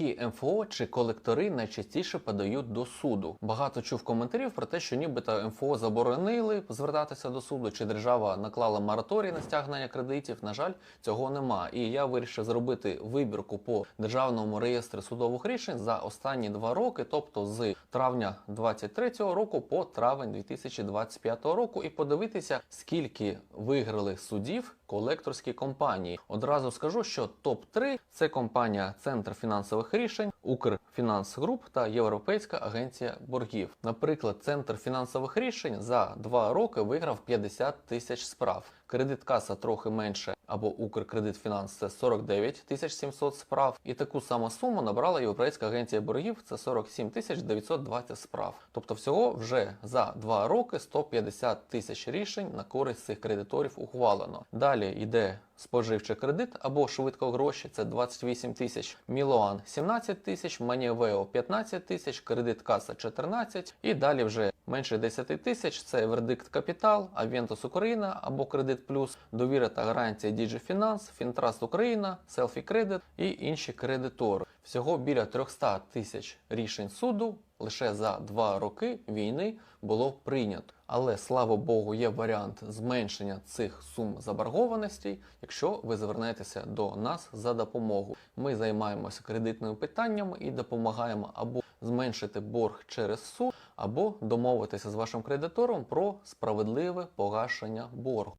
Які МФО чи колектори найчастіше подають до суду? Багато чув коментарів про те, що нібито МФО заборонили звертатися до суду, чи держава наклала мораторій на стягнення кредитів. На жаль, цього нема. І я вирішив зробити вибірку по державному реєстрі судових рішень за останні два роки, тобто з травня 2023 року по травень 2025 року, і подивитися, скільки виграли судів колекторські компанії. Одразу скажу, що топ 3 це компанія Центр фінансових рішень, Укрфінанс Груп та Європейська агенція боргів. Наприклад, Центр фінансових рішень за два роки виграв 50 тисяч справ. Кредит каса трохи менше або Укркредитфінанс це 49 тисяч 700 справ. І таку саму суму набрала Європейська агенція боргів це 47 тисяч 920 справ. Тобто всього вже за два роки 150 тисяч рішень на користь цих кредиторів ухвалено. Далі йде споживчий кредит або швидко гроші це 28 тисяч, Мілоан 17 тисяч, Маніавео 15 тисяч, кредит каса 14 і далі вже менше 10 тисяч це вердикт капітал, Авентус Україна або Кредит Плюс, довіра та гарантія Діджіфінанс, Фінтраст Україна, Селфі Кредит і інші кредитори. Всього біля 300 тисяч рішень суду лише за два роки війни було прийнято. Але слава Богу, є варіант зменшення цих сум заборгованостей, якщо ви звернетеся до нас за допомогою. Ми займаємося кредитними питаннями і допомагаємо або зменшити борг через суд, або домовитися з вашим кредитором про справедливе погашення боргу.